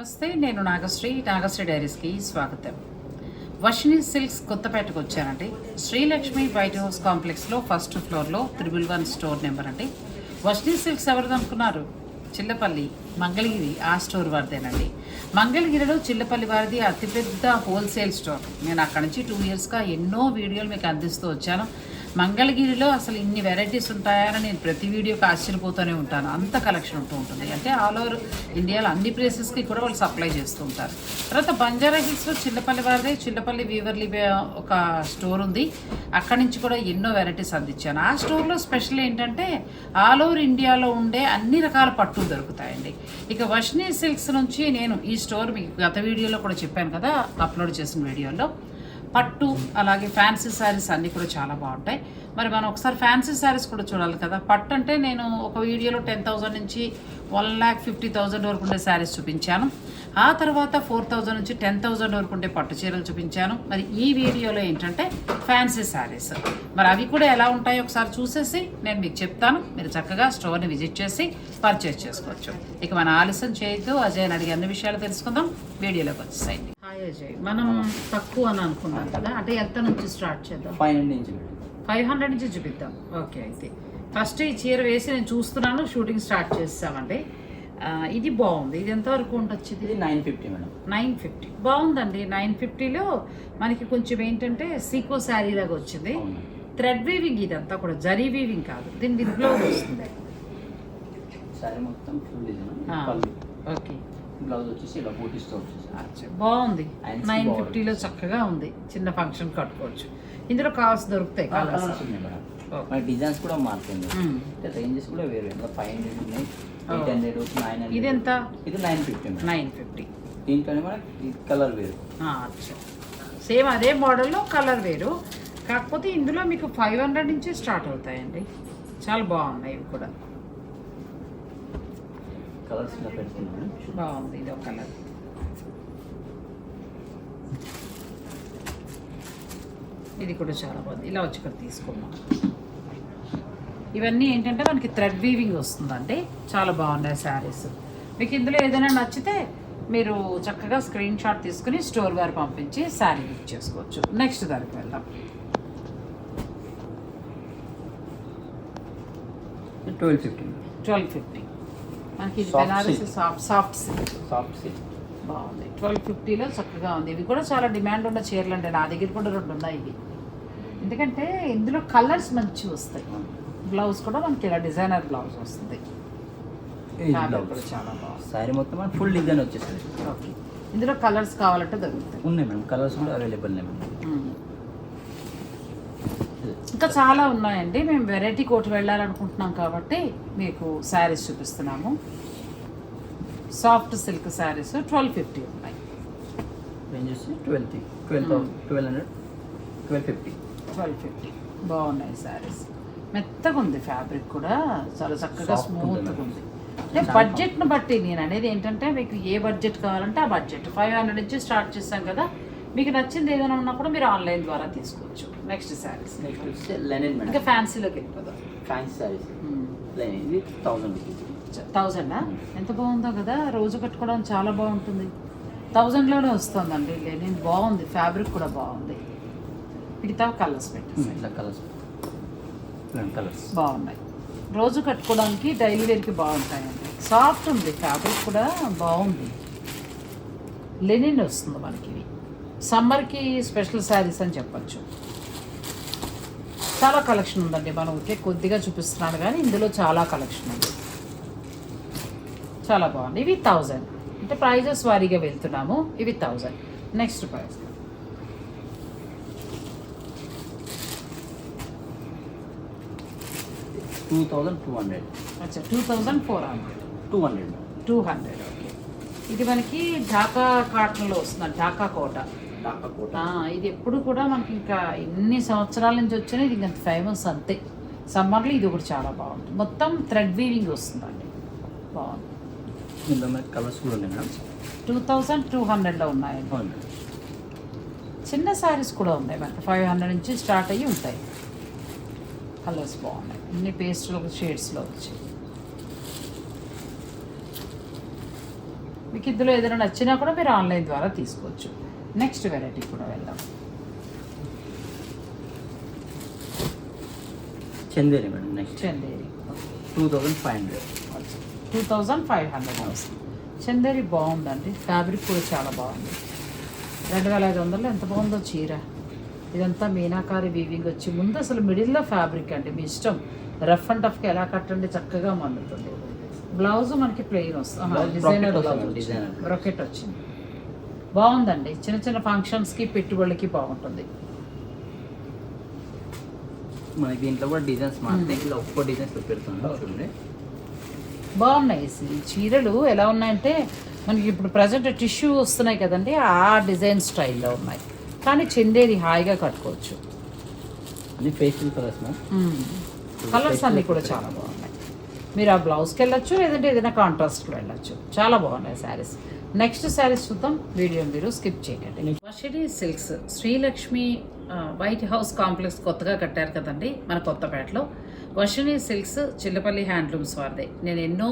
నమస్తే నేను నాగశ్రీ నాగశ్రీ డైరీస్కి స్వాగతం. వర్షిని సిల్క్స్ కొత్తపేటకు వచ్చానండి. శ్రీలక్ష్మి వైట్ హౌస్ కాంప్లెక్స్లో ఫస్ట్ ఫ్లోర్లో త్రిబుల్ వన్ స్టోర్ నెంబర్ అండి. వర్షిని సిల్క్స్ ఎవరిది అనుకున్నారు చిల్లపల్లి మంగళగిరి ఆ స్టోర్ వారిదేనండి. మంగళగిరిలో చిల్లపల్లి వారిది అతిపెద్ద హోల్సేల్ స్టోర్. నేను అక్కడి నుంచి టూ ఇయర్స్గా ఎన్నో వీడియోలు మీకు అందిస్తూ వచ్చాను. మంగళగిరిలో అసలు ఇన్ని వెరైటీస్ ఉంటాయని నేను ప్రతి వీడియోకి ఆశ్చర్యపోతూనే ఉంటాను. అంత కలెక్షన్ ఉంటూ ఉంటుంది. అంటే ఆల్ ఓవర్ ఇండియాలో అన్ని ప్లేసెస్కి కూడా వాళ్ళు సప్లై చేస్తూ ఉంటారు. తర్వాత బంజారా హిల్స్లో చిల్లపల్లి వారిదే. చిల్లపల్లి వీవర్లీ ఒక స్టోర్ ఉంది. అక్కడి నుంచి కూడా ఎన్నో వెరైటీస్ అందించాను. ఆ స్టోర్లో స్పెషల్ ఏంటంటే ఆల్ ఓవర్ ఇండియాలో ఉండే అన్ని రకాల పట్టులు దొరుకుతాయండి. ఇక వర్షిని సిల్క్స్ నుంచి నేను ఈ స్టోర్ మీకు గత వీడియోలో కూడా చెప్పాను కదా అప్లోడ్ చేసిన వీడియోలో. పట్టు అలాగే ఫ్యాన్సీ శారీస్ అన్నీ కూడా చాలా బాగుంటాయి. మరి మనం ఒకసారి ఫ్యాన్సీ శారీస్ కూడా చూడాలి కదా. పట్టు అంటే నేను ఒక వీడియోలో టెన్ థౌజండ్ నుంచి వన్ ల్యాక్ ఫిఫ్టీ థౌజండ్ వరకు ఉండే శారీస్ చూపించాను. ఆ తర్వాత ఫోర్ థౌజండ్ నుంచి టెన్ థౌజండ్ వరకు ఉండే పట్టు చీరలు చూపించాను. మరి ఈ వీడియోలో ఏంటంటే ఫ్యాన్సీ శారీస్ మరి అవి కూడా ఎలా ఉంటాయో ఒకసారి చూసేసి నేను మీకు చెప్తాను. మీరు చక్కగా స్టోర్ని విజిట్ చేసి పర్చేస్ చేసుకోవచ్చు. ఇక మన ఆలస్యం చేయొద్దు. అజయ్ అడిగి అన్ని విషయాలు తెలుసుకుందాం. వీడియోలోకి వచ్చేసాయండి. అజయ్ మనం తక్కువ అని అనుకున్నాం కదా అంటే ఎంత నుంచి స్టార్ట్ చేద్దాం? ఫైవ్ హండ్రెడ్ నుంచి ఫైవ్ హండ్రెడ్ నుంచి చూపిద్దాం. ఓకే అయితే. ఫస్ట్ ఈ చీర వేసి నేను చూస్తున్నాను షూటింగ్ స్టార్ట్ చేస్తామండి. ఇది బాగుంది. ఇది ఎంతవరకు ఉండొచ్చు ఇది? ఇది nine fifty madam. Nine fifty బాగుందండి. నైన్ ఫిఫ్టీలో మనకి కొంచెం ఏంటంటే సీకో శారీ లాగా వచ్చింది. థ్రెడ్ వీవింగ్ ఇదంతా కూడా జరీ వీవింగ్ కాదు. దీని విత్ బ్లౌజ్ వస్తుంది. ఓకే బ్లౌజ్ వచ్చేసి ఇలా బూటీ స్టోర్ వచ్చేసి బాగుంది. నైన్. ఫిఫ్టీలో చక్కగా ఉంది. చిన్న ఫంక్షన్ కట్టుకోవచ్చు. ఇందులో కావాల్సి దొరుకుతాయి కలర్స్ ఉన్నాయి. మన డిజైన్స్ కూడా మారుతుంది రేంజెస్ కూడా వేరు ఇంకా ఫైవ్ హండ్రెడ్ ఉన్నాయి. ఎయిట్ హండ్రెడ్ నైన్ హండ్రెడ్ ఇది ఎంత ఇది నైన్ ఫిఫ్టీ నైన్ ఫిఫ్టీ దీంట్లోనే మనకి కలర్ వేరు. అచ్చా. సేమ్ అదే మోడల్లో కలర్ వేరు. కాకపోతే ఇందులో మీకు ఫైవ్ హండ్రెడ్ నుంచి స్టార్ట్ అవుతాయండి. చాలా బాగున్నాయి ఇవి కూడా. కలర్స్ ఇలా పెడుతున్నాం మేడం బాగుంది ఇది ఒక కలర్. ఇది కూడా చాలా బాగుంది. ఇలా వచ్చి ఇక్కడ తీసుకున్నాం ఇవన్నీ ఏంటంటే మనకి థ్రెడ్ వీవింగ్ వస్తుందండి. చాలా బాగున్నాయి శారీస్ మీకు ఇందులో ఏదైనా నచ్చితే మీరు చక్కగా స్క్రీన్ షాట్ తీసుకుని స్టోర్ వారు పంపించి శారీ బుక్ చేసుకోవచ్చు. నెక్స్ట్ దానికి వెళ్దాం. ట్వెల్వ్ ఫిఫ్టీ ట్వెల్వ్ ఫిఫ్టీ మనకి Banarasi. Soft soft silk soft silk బాగుంది. ట్వెల్వ్ ఫిఫ్టీలో చక్కగా ఉంది. ఇవి కూడా చాలా డిమాండ్ ఉన్న చీరలు అంటే నా దగ్గర కూడా రెండు ఉన్నాయి ఇవి. ఎందుకంటే ఇందులో కలర్స్ మంచి వస్తాయి. బ్లౌజ్ కూడా మనకి ఇలా డిజైనర్ బ్లౌజ్ వస్తుంది. చాలా బాగుంది. సారీ మొత్తం ఫుల్ డిజైన్ వచ్చేస్తుంది. ఓకే ఇందులో కలర్స్ కావాలంటే దొరుకుతాయి. ఉన్నాయి మేడం కలర్స్ కూడా అవైలబుల్ ఉన్నాయి మేడం. ఇంకా చాలా ఉన్నాయండి. మేము వెరైటీ కోట్ వెళ్ళాలనుకుంటున్నాం కాబట్టి మీకు శారీస్ చూపిస్తున్నాము. Soft silk saris twelve fifty ఉన్నాయి. Twelve twelve twelve hundred twelve fifty. Twelve fifty. బాగున్నాయి శారీస్. మెత్తగా ఉంది ఫ్యాబ్రిక్ కూడా. చాలా చక్కగా స్మూత్గా. ఉంది. అంటే బడ్జెట్ను బట్టి నేను అనేది ఏంటంటే మీకు ఏ బడ్జెట్ కావాలంటే ఆ బడ్జెట్ ఫైవ్ హండ్రెడ్ నుంచి స్టార్ట్ చేస్తాం కదా. మీకు నచ్చింది ఏదైనా ఉన్నా కూడా మీరు ఆన్లైన్ ద్వారా తీసుకోవచ్చు. నెక్స్ట్ శారీస్ నెక్స్ట్ లెనిన్ ఇంకా ఫ్యాన్సీలోకి వెళ్ళిపోదాం. ఫ్యాన్సీ సారీస్ లెనిన్ ఇది థౌసండ్ రూపీస్ థౌజండా ఎంత బాగుందో కదా. రోజు కట్టుకోవడానికి చాలా బాగుంటుంది. థౌజండ్లోనే వస్తుందండి లెనిన్ బాగుంది. ఫ్యాబ్రిక్ కూడా బాగుంది. మిగతా కలర్స్ పెట్టేసి ఇట్లా కలర్స్ కలర్స్ బాగున్నాయి. రోజు కట్టుకోవడానికి డైలీ వేర్కి బాగుంటాయండి. సాఫ్ట్ ఉంది. ఫ్యాబ్రిక్ కూడా బాగుంది. లెనిన్ వస్తుంది మనకి. ఇవి సమ్మర్కి స్పెషల్ శారీస్ అని చెప్పచ్చు. చాలా కలెక్షన్ ఉందండి మనం ఊరికే కొద్దిగా చూపిస్తున్నాను కానీ ఇందులో చాలా కలెక్షన్ ఉంది. చాలా బాగుంది. ఇవి థౌజండ్. అంటే ప్రైజెస్ వారీగా వెళ్తున్నాము. ఇవి thousand. Next price. Two thousand two hundred. అచ్చా two thousand four hundred. Two hundred. Two hundred okay. ఇది మనకి ఢాకా కాటన్లో వస్తుంది ఢాకా కోట. ఇది ఎప్పుడు కూడా మనకి ఇంకా ఎన్ని సంవత్సరాల నుంచి వచ్చినా ఇది ఇంకా ఫేమస్ అంతే. సమ్మర్లో ఇది ఒకటి చాలా బాగుంటుంది. మొత్తం థ్రెడ్ వీవింగ్ వస్తుందండి. బాగుంది. కలర్స్ కూడా ఉన్నాయి టూ థౌజండ్ టూ హండ్రెడ్లో ఉన్నాయండి. చిన్న శారీస్ కూడా ఉన్నాయి మనకి ఫైవ్ హండ్రెడ్ నుంచి స్టార్ట్ అయ్యి ఉంటాయి. కలర్స్ బాగున్నాయి. అన్ని పేస్ట్లో షేడ్స్లో వచ్చాయి. మీకు ఇందులో ఏదైనా నచ్చినా కూడా మీరు ఆన్లైన్ ద్వారా తీసుకోవచ్చు. నెక్స్ట్ వెరైటీ కూడా వెళ్దాం. Chanderi madam next Chanderi two thousand five hundred two thousand five hundred వస్తుంది చందేరి బాగుందండి. ఫ్యాబ్రిక్ కూడా చాలా బాగుంది. రెండు వేల ఐదు వందలు ఎంత బాగుందో చీర. ఇదంతా మీనాకారి వీవింగ్ వచ్చి ముందు అసలు మిడిల్లో ఫ్యాబ్రిక్ అండి. మీ ఇష్టం. రఫ్ అండ్ టఫ్కి ఎలా కట్టండి చక్కగా మండుతుంది. బ్లౌజ్ మనకి ప్లెయిన్ వస్తుంది. Designer blouse. బ్రొకెట్ వచ్చింది. బాగుందండి. చిన్న చిన్న ఫంక్షన్స్కి పెట్టుబడులకి బాగుంటుంది. మనకి దీంట్లో కూడా డిజైన్స్ ఒక్కో డిజైన్స్ పెడుతున్నాం చూడండి. బాగున్నాయి. చీరలు ఎలా ఉన్నాయంటే మనకి ఇప్పుడు ప్రజెంట్ టిష్యూ వస్తున్నాయి కదండి ఆ డిజైన్ స్టైల్లో ఉన్నాయి. కానీ చందేరి హాయిగా కట్టుకోవచ్చు. ఫేషియల్ కలర్స్ కలర్స్ అన్నీ కూడా చాలా బాగున్నాయి. మీరు ఆ బ్లౌజ్కి వెళ్ళొచ్చు లేదంటే ఏదైనా కాంట్రాస్ట్కి వెళ్ళొచ్చు. చాలా బాగున్నాయి శారీస్. నెక్స్ట్ శారీస్ చూద్దాం వీడియో మీరు స్కిప్ చేయకండి. Varshini silks. Srilakshmi white house complex కొత్తగా కట్టారు కదండి మన కొత్తపేటలో. వర్షిణి సిల్క్స్ చిల్లపల్లి హ్యాండ్లూమ్స్ వారిదే. నేను ఎన్నో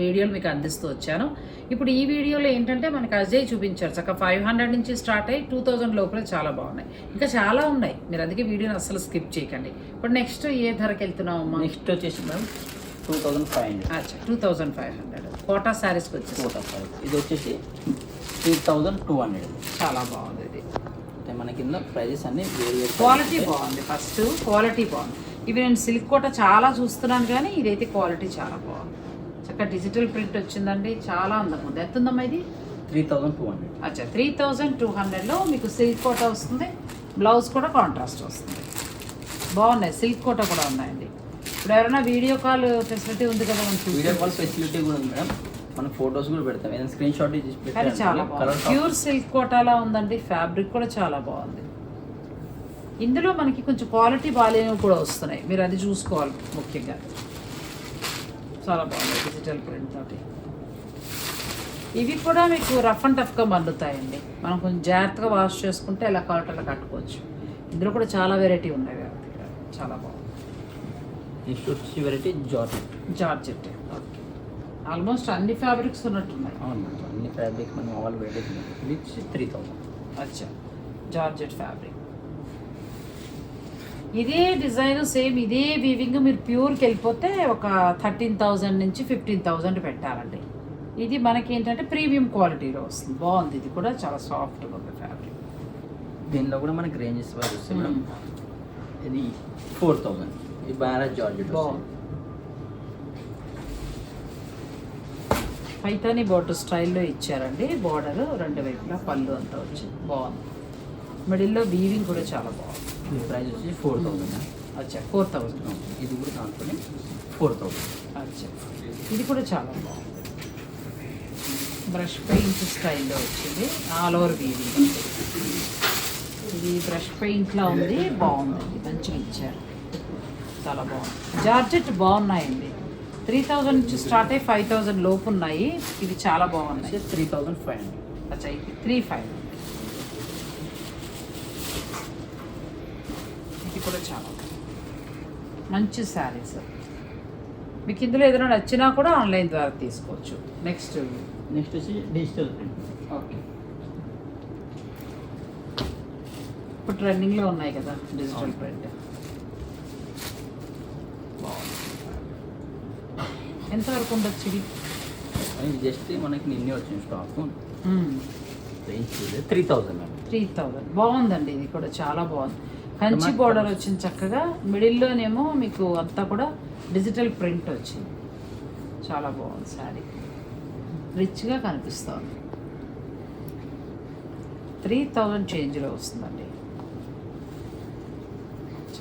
వీడియోలు మీకు అందిస్తూ వచ్చాను. ఇప్పుడు ఈ వీడియోలో ఏంటంటే మనకి అజయ్ చూపించారు. చక్క ఫైవ్ హండ్రెడ్ నుంచి స్టార్ట్ అయ్యి టూ థౌజండ్ లోపలే చాలా బాగున్నాయి. ఇంకా చాలా ఉన్నాయి. మీరు అందుకే వీడియోని అసలు స్కిప్ చేయకండి. ఇప్పుడు నెక్స్ట్ ఏ ధరకి వెళ్తున్నాం అమ్మా? నెక్స్ట్ వచ్చేసి ma'am. Two thousand five hundred. అచ్చా two thousand five hundred. Kota శారీస్కి వచ్చేసి. ఫోర్ ఫైవ్ ఇది వచ్చేసి త్రీ థౌజండ్ టూ హండ్రెడ్. చాలా బాగుంది ఇది. అంటే మన కింద ప్రైజెస్ అన్ని వేరు క్వాలిటీ బాగుంది. ఫస్ట్ క్వాలిటీ బాగుంది. ఇవి నేను సిల్క్ కోట చాలా చూస్తున్నాను కానీ ఇదైతే క్వాలిటీ చాలా బాగుంది. చక్కగా డిజిటల్ ప్రింట్ వచ్చిందండి. చాలా అందంగా ఉంది. ఎంత ఉందమ్మా ఇది? Three thousand two hundred. అచ్చా త్రీ థౌజండ్ టూ హండ్రెడ్లో మీకు సిల్క్ కోట వస్తుంది. బ్లౌజ్ కూడా కాంట్రాస్ట్ వస్తుంది. బాగున్నాయి. సిల్క్ కోట కూడా ఉన్నాయండి. ఇప్పుడు ఎవరైనా వీడియో కాల్ ఫెసిలిటీ ఉంది కదా మనం వీడియో కాల్. ఫెసిలిటీ కూడా ఉంది మేడం. మనం ఫొటోస్ కూడా పెడతాం. ఏదైనా స్క్రీన్ షాట్ తీసి కానీ చాలా బాగుంది. ప్యూర్ సిల్క్ కోటాలా ఉందండి. ఫ్యాబ్రిక్ కూడా చాలా బాగుంది. ఇందులో మనకి కొంచెం క్వాలిటీ బాగాలేనివి కూడా వస్తున్నాయి. మీరు అది చూసుకోవాలి ముఖ్యంగా. చాలా బాగుంది డిజిటల్ ప్రింట్ తోటి. ఇవి కూడా మీకు రఫ్ అండ్ టఫ్గా మండుతాయండి. మనం కొంచెం జాగ్రత్తగా వాష్ చేసుకుంటే ఎలా కావాలంటే అలా కట్టుకోవచ్చు. ఇందులో కూడా చాలా వెరైటీ ఉన్నాయి. చాలా బాగుంది. నెక్స్ట్ వచ్చేసి variety George. Georgette okay. Almost అన్ని ఫ్యాబ్రిక్స్ ఉన్నట్టున్నాయి. అవును మేడం అన్ని ఫ్యాబ్రిక్ మనం ఆల్ వెరైటీస్ ఇది త్రీ థౌజండ్ అచ్చా. Georgette fabric. ఇదే డిజైన్ సేమ్ ఇదే వీవింగ్ మీరు ప్యూర్కి వెళ్ళిపోతే ఒక థర్టీన్ థౌజండ్ నుంచి ఫిఫ్టీన్ థౌజండ్ పెట్టాలండి. ఇది మనకి ఏంటంటే ప్రీమియం క్వాలిటీలో వస్తుంది. బాగుంది. ఇది కూడా చాలా సాఫ్ట్గా ఉంది ఫ్యాబ్రిక్. దీనిలో కూడా మనకి రేంజెస్ మేడం ఇది ఫోర్ థౌజండ్ ఇది బనారస్ జార్జెట్ బాగుంది పైతాని బార్డర్ స్టైల్లో ఇచ్చారండి. బార్డర్ రెండు వైపులా పళ్ళు అంతా వచ్చింది. బాగుంది. మిడిల్లో వీవింగ్ కూడా చాలా బాగుంది. ప్రైస్ వచ్చేసి ఫోర్ థౌజండ్ అచ్చా ఫోర్ థౌజండ్ ఇది కూడా దాంట్లోనే ఫోర్ థౌజండ్ అచ్చా. ఇది కూడా చాలా బాగుంది. బ్రష్ పెయింట్ స్టైల్లో వచ్చింది. All over weaving. ఇది బ్రష్ పెయింట్లా ఉంది. బాగుందండి మంచిగా ఇచ్చారు. చాలా బాగుంది. జార్జెట్ బాగున్నాయండి. త్రీ థౌజండ్ నుంచి స్టార్ట్ అయ్యి ఫైవ్ థౌజండ్ లోపు ఉన్నాయి. ఇవి చాలా బాగున్నాయి. త్రీ థౌజండ్ ఫైవ్ హండ్రెడ్ అచ్చా ఇది త్రీ ఫైవ్ ఇది కూడా చాలా. మంచి శారీస్ మీకు ఇందులో ఏదైనా నచ్చినా కూడా ఆన్లైన్ ద్వారా తీసుకోవచ్చు. నెక్స్ట్ నెక్స్ట్ వచ్చి డిజిటల్ ప్రింట్ ఓకే ఇప్పుడు ట్రెండింగ్లో ఉన్నాయి కదా డిజిటల్ ప్రింట్ ఎంతవరకు ఉండొచ్చు ఇది? జస్ట్ మనకి నిన్నే వచ్చిన stock three thousand three thousand బాగుందండి ఇది కూడా చాలా బాగుంది. కంచి బార్డర్. వచ్చింది చక్కగా మిడిల్లోనేమో మీకు అంతా కూడా డిజిటల్ ప్రింట్ వచ్చింది. చాలా బాగుంది శారీ. రిచ్గా కనిపిస్తుంది. త్రీ థౌజండ్ చేంజ్లో వస్తుందండి.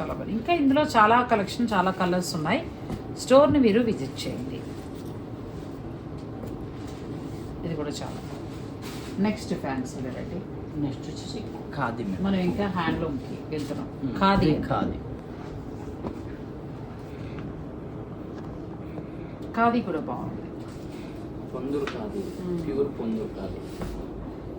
చాలా బాగుంది. ఇంకా ఇందులో చాలా కలెక్షన్ చాలా కలర్స్ ఉన్నాయి. స్టోర్ని మీరు విజిట్ చేయండి. ఇది కూడా చాలా నెక్స్ట్ ఫ్యాన్సీ వెరైటీ నెక్స్ట్ వచ్చేసి ఖాదీ మనం ఇంకా హ్యాండ్లూమ్కి వెళ్తున్నాం. ఖాదీ ఇది ఖాదీ ఖాదీ. కూడా బాగుంది. పొందూరు ఖాదీ. మ్మ్. ప్యూర్ పొందూరు ఖాదీ.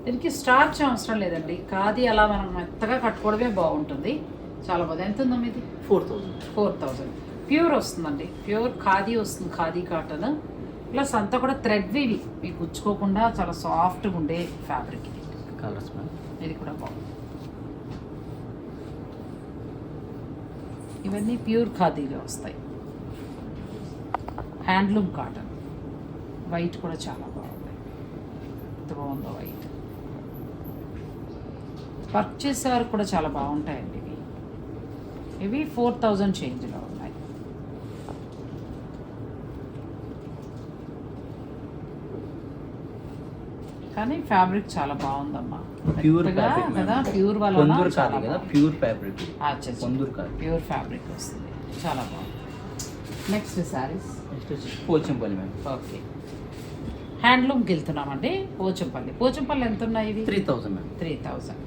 దీనికి స్టార్చ్ అవసరం లేదండి. ఖాదీ అలా మనం మెత్తగా కట్టుకోవడమే బాగుంటుంది. చాలా బాగుంది ఎంత ఉందమ్మా ఇది? Four thousand four thousand pure వస్తుందండి. ప్యూర్ ఖాదీ వస్తుంది ఖాదీ కాటన్. ప్లస్ అంతా కూడా థ్రెడ్ వీవి మీకు గుచ్చుకోకుండా చాలా సాఫ్ట్గా ఉండే ఫ్యాబ్రిక్ ఇది. కలర్స్ ఇది కూడా బాగుంది. ఇవన్నీ ప్యూర్ ఖాదీలో వస్తాయి. Handloom cotton. వైట్ కూడా చాలా బాగుంది. ఎంత బాగుందో వైట్ వర్క్ చేసేవారు కూడా చాలా బాగుంటాయండి. ఇవి ఫోర్ థౌజండ్ చేంజ్లో ఉన్నాయి. కానీ ఫ్యాబ్రిక్ చాలా బాగుందమ్మా. ప్యూర్ కదా ప్యూర్ వల్ల కాదు ప్యూర్ ఫ్యాబ్రిక్. ప్యూర్ ఫ్యాబ్రిక్ వస్తుంది. చాలా బాగుంది. నెక్స్ట్ శారీస్ నెక్స్ట్ వచ్చి పోచంపల్లి మేడం. ఓకే. హ్యాండ్లూమ్కి వెళ్తున్నామండి పోచంపల్లి. పోచంపల్లి ఎంత ఉన్నాయి ఇవి? Three thousand madam. Three thousand.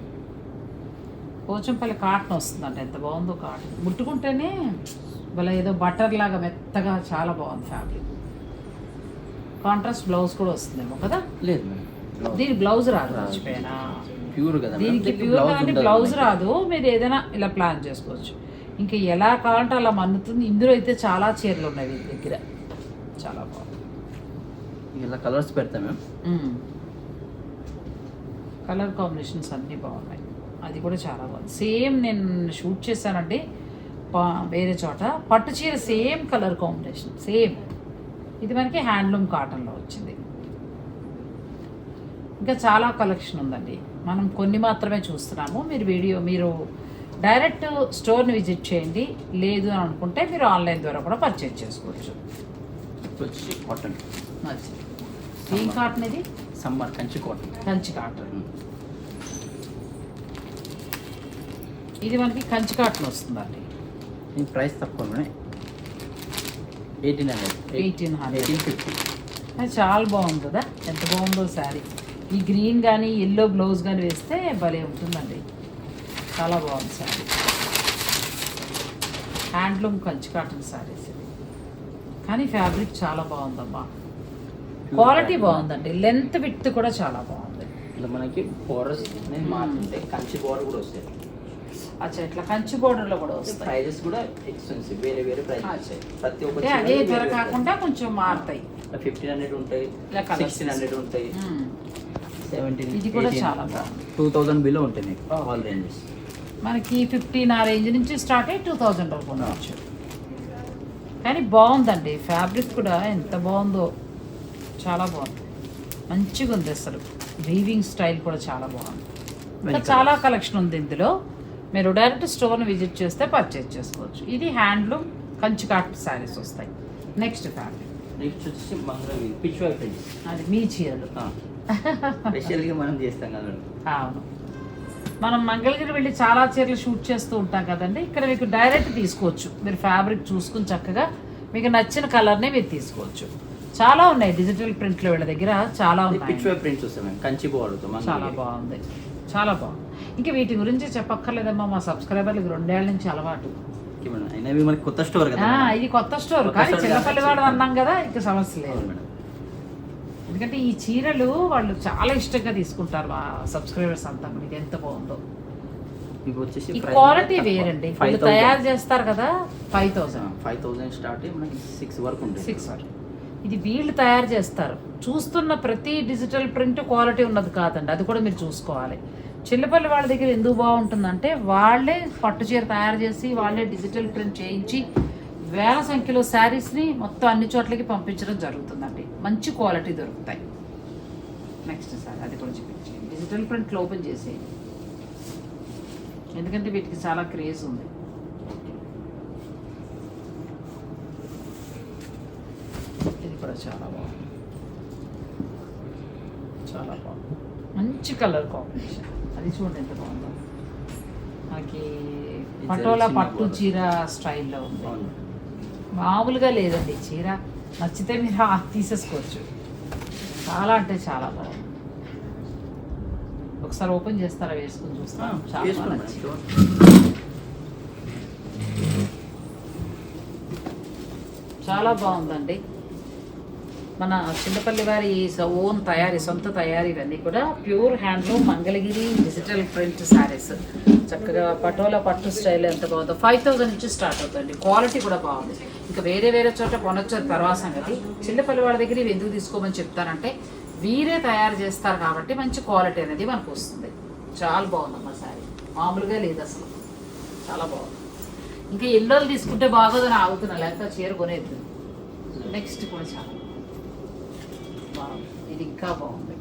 Pochampally cotton వస్తుందంట. ఎంత బాగుందో కాటన్. ముట్టుకుంటేనే భలే ఏదో బటర్ లాగా మెత్తగా చాలా బాగుంది ఫ్యాబ్రిక్. కాంట్రాస్ట్ బ్లౌజ్ కూడా వస్తుందేమో కదా? లేదు దీని బ్లౌజ్ రాదు ప్యూర్ కదా. దీనికి ప్యూర్ కానీ బ్లౌజ్. రాదు. మీరు ఏదైనా ఇలా ప్లాన్ చేసుకోవచ్చు. ఇంకా ఎలా కావాలంటే అలా మన్నుతుంది. ఇందులో అయితే చాలా చీరలు ఉన్నాయి వీరి దగ్గర. చాలా బాగుంది. ఇలా కలర్స్ పెడతాం మేము. కలర్ కాంబినేషన్స్ అన్నీ బాగున్నాయి. అది కూడా చాలా బాగుంది. సేమ్ నేను షూట్ చేశానండి వేరే చోట. పట్టు చీర సేమ్ కలర్ కాంబినేషన్ సేమ్. ఇది మనకి హ్యాండ్లూమ్ కాటన్లో వచ్చింది. ఇంకా చాలా కలెక్షన్ ఉందండి. మనం కొన్ని మాత్రమే చూస్తున్నాము. మీరు వీడియో మీరు డైరెక్ట్ స్టోర్ని విజిట్ చేయండి. లేదు అని అనుకుంటే మీరు ఆన్లైన్ ద్వారా కూడా పర్చేజ్ చేసుకోవచ్చు. కాటన్. కాటన్ ఇది? Summer Kanchi cotton. Kanchi cotton. ఇది మనకి కంచి కాటన్ వస్తుందండి. దీని ప్రైస్ తక్కువ ఎయిటీన్ హండ్రెడ్ 1800. ఎయిటీన్ ఫిఫ్టీ అది చాలా బాగుంది కదా? ఎంత బాగుందో శారీ. ఈ గ్రీన్ కానీ ఎల్లో బ్లౌజ్ కానీ వేస్తే భలే ఉంటుందండి. చాలా బాగుంది శారీ. హ్యాండ్లూమ్ కంచి కాటన్ శారీస్ ఇది. కానీ ఫ్యాబ్రిక్ చాలా బాగుందమ్మా. క్వాలిటీ బాగుందండి. లెంత్ విత్ కూడా చాలా బాగుంది. ఇలా మనకి బోర్డర్స్ కంచి బోర్డర్ కూడా వస్తాయి. అచ్చా ఇట్లా కంచి బోర్డర్లో కూడా వస్తాయి. ప్రైజెస్ కూడా ఎక్స్పెన్సివ్ వేరే వేరే ప్రైజెస్ ప్రతి ఒక్క అంటే అదే ధర కాకుండా కొంచెం మారుతాయి. ఫిఫ్టీన్ హండ్రెడ్ ఉంటాయి సిక్స్టీన్ హండ్రెడ్ ఉంటాయి. సెవెంటీన్ ఇది కూడా చాలా బాగుంది. టూ థౌసండ్ బిలో ఉంటాయి మీకు. ఆల్ రేంజెస్ మనకి ఫిఫ్టీన్ ఆ రేంజ్ నుంచి స్టార్ట్ అయ్యి టూ థౌజండ్ వరకు ఉండవచ్చు కానీ బాగుందండి. ఫ్యాబ్రిక్ కూడా ఎంత బాగుందో చాలా బాగుంది. మంచిగా ఉంది అసలు. వీవింగ్ స్టైల్ కూడా చాలా బాగుంది. చాలా కలెక్షన్ ఉంది ఇందులో. మీరు డైరెక్ట్ స్టోర్ని విజిట్ చేస్తే పర్చేజ్ చేసుకోవచ్చు. ఇది హ్యాండ్లూమ్ కంచి కాటన్ శారీస్ వస్తాయి. నెక్స్ట్ ఫ్యాబ్రిక్ నెక్స్ట్ వచ్చేసి మంగళగిరి పిచ్ వై ప్రింట్స్ అది మీ చీరలు. స్పెషల్గా మనం చేస్తాం కదా అవును. మనం మంగళగిరి వెళ్ళి చాలా చీరలు షూట్ చేస్తూ ఉంటాం కదండి. ఇక్కడ మీకు డైరెక్ట్ తీసుకోవచ్చు. మీరు ఫ్యాబ్రిక్ చూసుకుని చక్కగా మీకు నచ్చిన కలర్ని మీరు తీసుకోవచ్చు. చాలా ఉన్నాయి. డిజిటల్ ప్రింట్లు వీళ్ళ దగ్గర చాలా ఉన్నాయి. పిచ్ వై ప్రింట్స్ వస్తాయి కంచి బోర్డర్తో చాలా బాగుంది. చాలా బాగుంది. ఇంకా వీటి గురించి చెప్పక్కర్లేదమ్మా మా సబ్స్క్రైబర్లకు రెండేళ్ళ నుంచి అలవాటు. మనకి కొత్త స్టోర్ కదా. ఇది కొత్త స్టోర్ కానీ store చిన్నపల్లి కాబట్టి వాడు అన్నాం కదా ఇంకా సమస్య లేదు. ఎందుకంటే ఈ చీరలు వాళ్ళు చాలా ఇష్టంగా తీసుకుంటారు మా సబ్స్క్రైబర్స్ అంతా. ఇది ఎంత బాగుందో. ఈ క్వాలిటీ వేరండి. వీళ్ళు తయారు చేస్తారు కదా five thousand five thousand start మనకి సిక్స్ వరకు ఉంటుంది సిక్స్ ఇది వీళ్ళు తయారు చేస్తారు. చూస్తున్న ప్రతి డిజిటల్ ప్రింట్ క్వాలిటీ ఉన్నది కాదండి. అది కూడా మీరు చూసుకోవాలి. చిల్లపల్లి వాళ్ళ దగ్గర ఎందుకు బాగుంటుందంటే వాళ్ళే పట్టు చీర తయారు చేసి వాళ్ళే డిజిటల్ ప్రింట్ చేయించి వేల సంఖ్యలో శారీస్ని మొత్తం అన్ని చోట్లకి పంపించడం జరుగుతుందండి. మంచి క్వాలిటీ దొరుకుతాయి. నెక్స్ట్ సార్ అది కూడా చూపించండి. డిజిటల్ ప్రింట్లు ఓపెన్ చేసేయండి. ఎందుకంటే వీటికి చాలా క్రేజ్ ఉంది. ఇది కూడా చాలా బాగుంది. చాలా బాగుంది. మంచి కలర్ కాంబినేషన్ అది చూడండి ఎంత బాగుందో. మనకి పటోలా పట్టు. చీర స్టైల్లో ఉంది. మామూలుగా లేదండి చీర. నచ్చితే మీరు తీసేసుకోవచ్చు. చాలా అంటే చాలా బాగుంది. ఒకసారి ఓపెన్ చేస్తారా? వేసుకుని చూస్తాం నచ్చింది. చాలా బాగుందండి. మన చింతపల్లి వారి ఓన్ తయారీ సొంత తయారీ ఇవన్నీ కూడా pure handloom Mangalagiri digital print saris చక్కగా పటోలా పట్టు స్టైల్ ఎంత బాగుందో ఫైవ్ థౌసండ్ నుంచి స్టార్ట్ అవుతుంది. క్వాలిటీ కూడా బాగుంది. ఇంకా వేరే వేరే చోట కొనొచ్చు అది తర్వాత సంగతి. చిన్నపల్లి వాళ్ళ దగ్గర ఇవి ఎందుకు తీసుకోమని చెప్తానంటే వీరే తయారు చేస్తారు కాబట్టి మంచి క్వాలిటీ అనేది మనకు వస్తుంది. చాలా బాగుందమ్మా శారీ మామూలుగా లేదు అసలు. చాలా బాగుంది. ఇంకా ఎల్లోలు తీసుకుంటే బాగోదని ఆగుతున్నా లేకపోతే చీర కొనేది నెక్స్ట్ కూడా చాలా ఇది ఇంకా బాగుంది.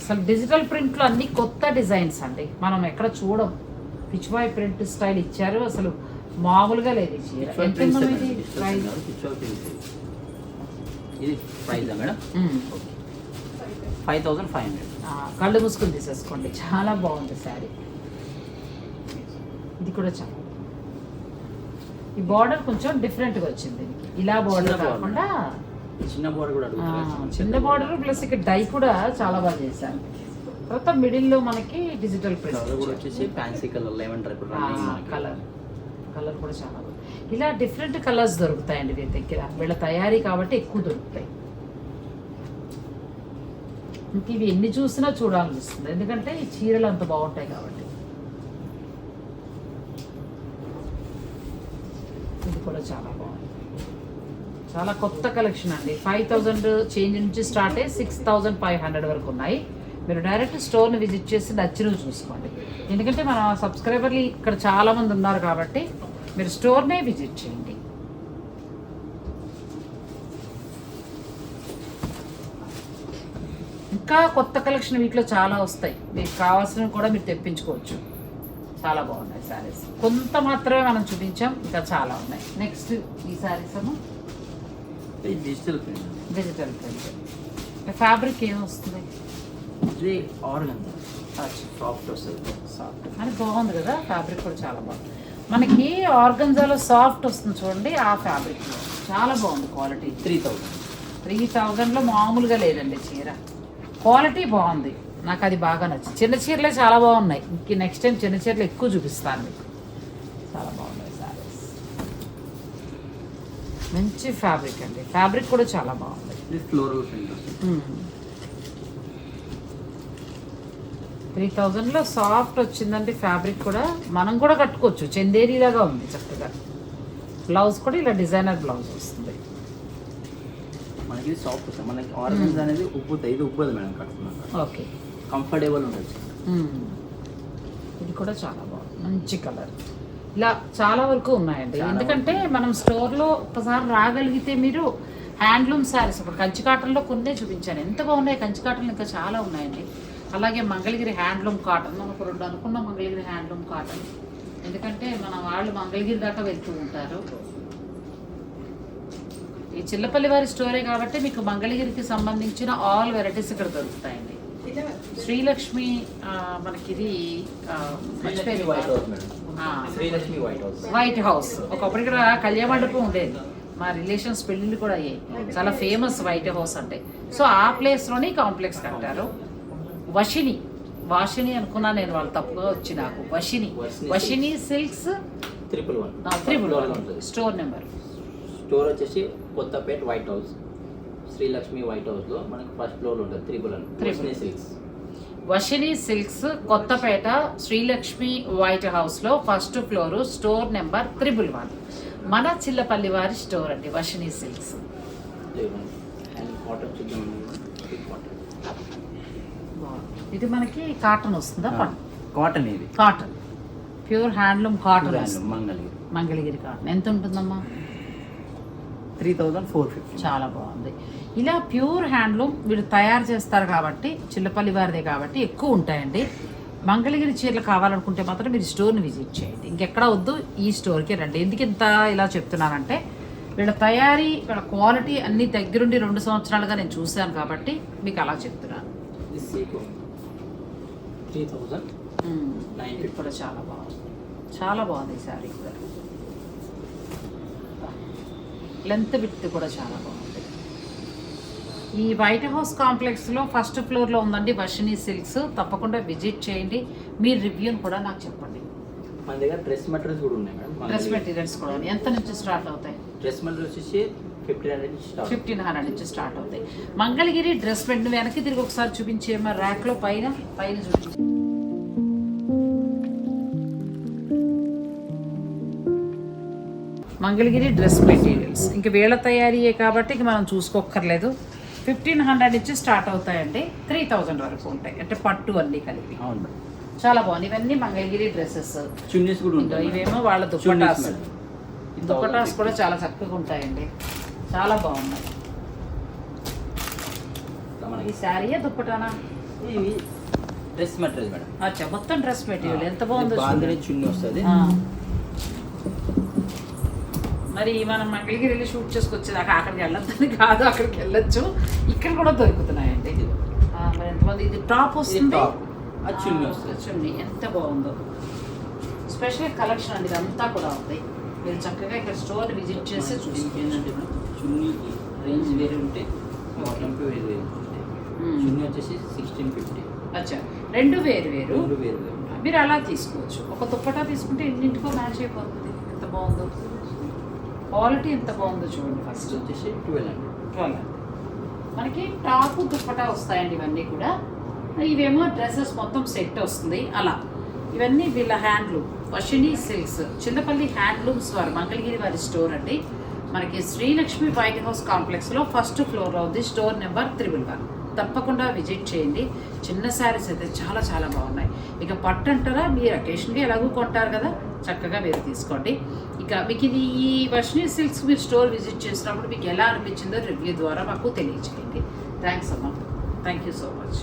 అసలు డిజిటల్ ప్రింట్లో అన్ని కొత్త డిజైన్స్ అండి. మనం ఎక్కడ చూడం. పిచ్వాయ్ ప్రింట్ స్టైల్ ఇచ్చారు. అసలు మామూలుగా లేదు ఇది madam? Five thousand five hundred కళ్ళు మూసుకొని తీసేసుకోండి. చాలా బాగుంది శారీ. ఇది కూడా చాలా. ఈ బార్డర్ కొంచెం డిఫరెంట్గా వచ్చింది. ఇలా బార్డర్. కాకుండా చిన్న బోర్డు కూడా చిన్న బార్డర్ ప్లస్ ఇక్కడ డై కూడా చాలా బాగా చేశారు. తర్వాత మిడిల్లో మనకి డిజిటల్ కలర్ కూడా ప్రింట్ వచ్చేసి fancy colour lemon. Colour colour కూడా చాలా బాగుంది. ఇలా డిఫరెంట్ కలర్స్ దొరుకుతాయండి వీరి దగ్గర. వీళ్ళ తయారీ కాబట్టి ఎక్కువ దొరుకుతాయి. ఇంక ఇవి ఎన్ని చూసినా చూడాలనిపిస్తుంది. ఎందుకంటే ఈ చీరలు అంత బాగుంటాయి కాబట్టి. ఇది కూడా చాలా బాగుంది. చాలా కొత్త కలెక్షన్ అండి. ఫైవ్ థౌజండ్ చేంజ్ నుంచి స్టార్ట్ అయ్యి సిక్స్ థౌజండ్ ఫైవ్ హండ్రెడ్ వరకు ఉన్నాయి. మీరు డైరెక్ట్ స్టోర్ని విజిట్ చేసి నచ్చినవి చూసుకోండి. ఎందుకంటే మన సబ్స్క్రైబర్లు ఇక్కడ చాలామంది ఉన్నారు కాబట్టి మీరు స్టోర్నే విజిట్ చేయండి. ఇంకా కొత్త కలెక్షన్ వీటిలో చాలా వస్తాయి. మీకు కావాల్సినవి కూడా మీరు తెప్పించుకోవచ్చు. చాలా బాగున్నాయి శారీస్ కొంత మాత్రమే మనం చూపించాం ఇంకా చాలా ఉన్నాయి. నెక్స్ట్ ఈ శారీస్ ఏమో digital print digital print fabric ఏం వస్తుంది ఇది ఆర్గన్ సాఫ్ట్ వస్తుంది సాఫ్ట్ కానీ బాగుంది కదా ఫ్యాబ్రిక్ కూడా చాలా బాగుంది. మనకి ఆర్గంజాలో సాఫ్ట్ వస్తుంది చూడండి ఆ ఫ్యాబ్రిక్ చాలా బాగుంది క్వాలిటీ త్రీ థౌసండ్ త్రీ థౌజండ్లో మామూలుగా లేదండి చీర. క్వాలిటీ బాగుంది. నాకు అది బాగా నచ్చింది. చిన్న చీరలే చాలా బాగున్నాయి. ఇంక నెక్స్ట్ టైం చిన్న చీరలు ఎక్కువ చూపిస్తాను మీకు. చాలా బాగున్నాయి మంచి ఫ్యాబ్రిక్ అండి. ఫ్యాబ్రిక్ కూడా చాలా బాగుంది. ఫ్లోరల్ త్రీ థౌజండ్లో సాఫ్ట్ వచ్చిందంటే ఫ్యాబ్రిక్ కూడా. మనం కూడా కట్టుకోవచ్చు. చందేరి లాగా ఉంది చక్కగా. బ్లౌజ్ కూడా ఇలా డిజైనర్ బ్లౌజ్ వస్తుంది. మనకి సాఫ్ట్ వస్తుంది. మనకి ఆర్గన్స్ అనేది ఉబ్బుతాయి ఇది ఉబ్బదు మేడం కట్టుకున్నాక. ఓకే. కంఫర్టబుల్ ఉండొచ్చు ఇది కూడా చాలా బాగుంది. మంచి కలర్. ఇలా చాలా వరకు ఉన్నాయండి. ఎందుకంటే మనం స్టోర్లో ఒక్కసారి రాగలిగితే మీరు హ్యాండ్లూమ్ శారీస్ ఇప్పుడు కంచి కాటన్లో కొన్నే చూపించాను. ఎంత బాగున్నాయి కంచి కాటన్లు ఇంకా చాలా ఉన్నాయండి. అలాగే మంగళగిరి హ్యాండ్లూమ్ కాటన్. మనకు రెండు అనుకున్న మంగళగిరి హ్యాండ్లూమ్ కాటన్. ఎందుకంటే మన వాళ్ళు మంగళగిరి దాకా వెళ్తూ ఉంటారు. ఈ చిల్లపల్లి వారి స్టోరే కాబట్టి మీకు మంగళగిరికి సంబంధించిన ఆల్ వెరైటీస్ ఇక్కడ దొరుకుతాయండి. శ్రీలక్ష్మి. మనకిది ఆ, Srilakshmi white house. White house ఒకప్పుడు ఇక్కడ కళ్యాణ మండపం ఉండేది. మా రిలేషన్స్ పెళ్ళిళ్ళు కూడా అయ్యాయి. చాలా ఫేమస్ వైట్ హౌస్ అంటే. సో ఆ ప్లేస్లోనే కాంప్లెక్స్ కట్టారు. వషిని వాషిని అనుకున్నా నేను వాళ్ళు తప్పుగా వచ్చి నాకు. Varshini Varshini silks. Triple one triple ఉంటుంది స్టోర్ నెంబర్ స్టోర్ వచ్చేసి Kothapeta white house Srilakshmi white హౌస్లో మనకి ఫస్ట్ ఫ్లోర్ ఉంటుంది. Triple one. Triple six Varshini silks Kothapeta Srilakshmi white హౌస్లో first floor store number triple one. మన చిల్లపల్లి వారి store అండి వషిని silks. ఇది మనకి కాటన్ వస్తుందా? కాటన్ ఇది. Cotton. Pure handloom cotton. Mangalagiri. Mangalagiri cotton. ఎంత ఉంటుందమ్మా? Three thousand four fifty. చాలా బాగుంది. ఇలా ప్యూర్ హ్యాండ్లూమ్ వీళ్ళు తయారు చేస్తారు కాబట్టి చిల్లపల్లి వారిదే కాబట్టి ఎక్కువ ఉంటాయండి. మంగళగిరి చీరలు కావాలనుకుంటే మాత్రం మీరు స్టోర్ని విజిట్ చేయండి. ఇంకెక్కడ వద్దు ఈ స్టోర్కి రండి. ఎందుకు ఇంత ఇలా చెప్తున్నానంటే వీళ్ళ తయారీ వీళ్ళ క్వాలిటీ అన్ని దగ్గరుండి రెండు సంవత్సరాలుగా నేను చూశాను కాబట్టి మీకు అలా చెప్తున్నాను. కూడా చాలా బాగుంది. చాలా బాగుంది ఈ శారీ కూడా. లెంత్ విత్ కూడా చాలా బాగుంది. ఈ వైట్ హౌస్ కాంప్లెక్స్లో ఫస్ట్ ఫ్లోర్లో ఉందండి వర్షిని సిల్క్స్. తప్పకుండా విజిట్ చేయండి. మీ రివ్యూని కూడా నాకు చెప్పండి. మన దగ్గర డ్రెస్ మెటీరియల్స్ కూడా ఉన్నాయి మేడం. డ్రెస్ మెటీరియల్స్ కూడా ఉన్నాయి. ఎంత నుంచి స్టార్ట్ అవుతాయి? డ్రెస్ మెటీరియల్ వచ్చేసి ఫిఫ్టీన్ హండ్రెడ్ నుంచి స్టార్ట్ అవుతాయి. మంగళగిరి డ్రెస్ బెడ్ వెనక్కి తిరిగి ఒకసారి చూపించేమో ర్యాక్లో పైన పైన చూపించే. Mangalagiri dress materials. ఇంక వీళ్ళ తయారీయే కాబట్టి ఇంక మనం చూసుకోక్కర్లేదు. ఫిఫ్టీన్ హండ్రెడ్ నుంచి స్టార్ట్ అవుతాయండి. త్రీ థౌజండ్ వరకు ఉంటాయి. అంటే పట్టు అన్నీ కలిపి. చాలా బాగుంది. ఇవన్నీ మంగళగిరి డ్రెస్సెస్. చున్నీస్ కూడా ఉంటాయి ఇవేమో వాళ్ళ దుప్పటాస్. దుప్పటాస్ కూడా చాలా చక్కగా ఉంటాయండి. చాలా బాగున్నాయి. ఈ శారీయే దుప్పటానా? ఇవి డ్రెస్ మెటీరియల్ మేడం. అచ్చా మొత్తం డ్రెస్ మెటీరియల్. ఎంత బాగుందో. చున్నీ వస్తుంది. మరి మనం మంగళగిరి వెళ్ళి షూట్ చేసుకొచ్చేదాకా అక్కడికి వెళ్ళొద్దని కాదు అక్కడికి వెళ్ళొచ్చు. ఇక్కడ కూడా దొరుకుతున్నాయండి. మరి ఎంతమంది? ఇది టాప్ వస్తుంది. చున్నీ చున్నీ. ఎంత బాగుందో. స్పెషల్ కలెక్షన్ అండి ఇదంతా కూడా ఉంది. మీరు చక్కగా ఇక్కడ స్టోర్ విజిట్ చేసి దీనికి చూసి ఏంటంటే మేడం చున్నీకి రేంజ్ వేరే ఉంటే బాటంకి వేరే. చున్నీ వచ్చేసి సిక్స్టీన్ ఫిఫ్టీ అచ్చా. రెండు వేరు వేరు. మీరు అలా తీసుకోవచ్చు. ఒక దుప్పటా తీసుకుంటే ఎన్నింటికో మ్యాచ్ అయిపోతుంది. ఎంత బాగుందో. క్వాలిటీ ఎంత బాగుందో చూడండి ఫస్ట్ వచ్చేసి ట్వెల్వ్ హండ్రెడ్ ట్వెల్వ్ మనకి టాప్ దుప్పటా వస్తాయండి ఇవన్నీ కూడా. ఇవేమో డ్రెస్సెస్ మొత్తం సెట్ వస్తుంది. అలా. ఇవన్నీ వీళ్ళ handloom Varshini silks Chinnapalli handlooms వారు మంగళగిరి వారి స్టోర్ అండి. మనకి శ్రీలక్ష్మి వైట్ హౌస్ కాంప్లెక్స్లో ఫస్ట్ ఫ్లోర్లో ఉంది. స్టోర్ నెంబర్ త్రిబుల్ వన్ తప్పకుండా విజిట్ చేయండి. చిన్న శారీస్ అయితే చాలా చాలా బాగున్నాయి. ఇక పట్టు అంటారా? మీరు అకేషన్గా ఎలాగో కొంటారు కదా. చక్కగా మీరు తీసుకోండి. ఇక మీకు ఇది ఈ వర్షిని సిల్క్స్ మీరు స్టోర్ విజిట్ చేసినప్పుడు మీకు ఎలా అనిపించిందో రివ్యూ ద్వారా మాకు తెలియచేయండి థ్యాంక్స్ అమ్మ. Thank you so much